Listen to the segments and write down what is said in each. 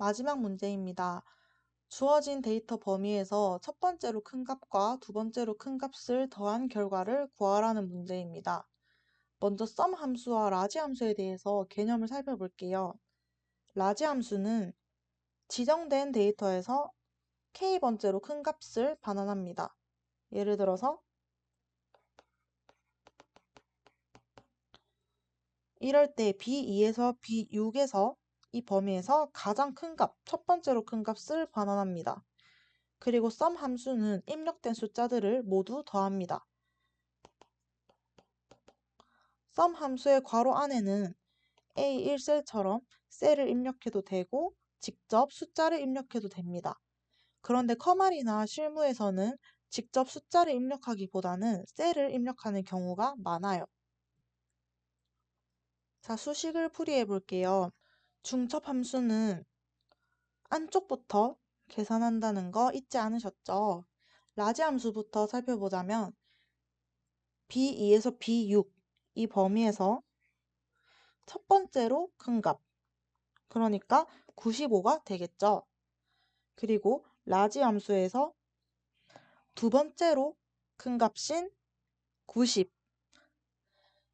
마지막 문제입니다. 주어진 데이터 범위에서 첫 번째로 큰 값과 두 번째로 큰 값을 더한 결과를 구하라는 문제입니다. 먼저 sum 함수와 라지 함수에 대해서 개념을 살펴볼게요. 라지 함수는 지정된 데이터에서 k번째로 큰 값을 반환합니다. 예를 들어서 이럴 때 B2에서 B6에서 이 범위에서 가장 큰 값, 첫 번째로 큰 값을 반환합니다. 그리고 sum 함수는 입력된 숫자들을 모두 더합니다. sum 함수의 괄호 안에는 A1셀처럼 셀을 입력해도 되고 직접 숫자를 입력해도 됩니다. 그런데 커말이나 실무에서는 직접 숫자를 입력하기보다는 셀을 입력하는 경우가 많아요. 자, 수식을 풀이해 볼게요. 중첩 함수는 안쪽부터 계산한다는 거 잊지 않으셨죠? 라지 함수부터 살펴보자면 B2에서 B6 이 범위에서 첫 번째로 큰 값, 그러니까 95가 되겠죠. 그리고 라지 함수에서 두 번째로 큰 값인 90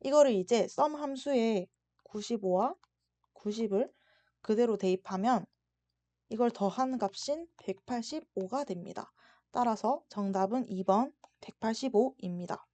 이거를 이제 sum 함수에 95와 90을 그대로 대입하면 이걸 더한 값인 185가 됩니다. 따라서 정답은 2번 185입니다.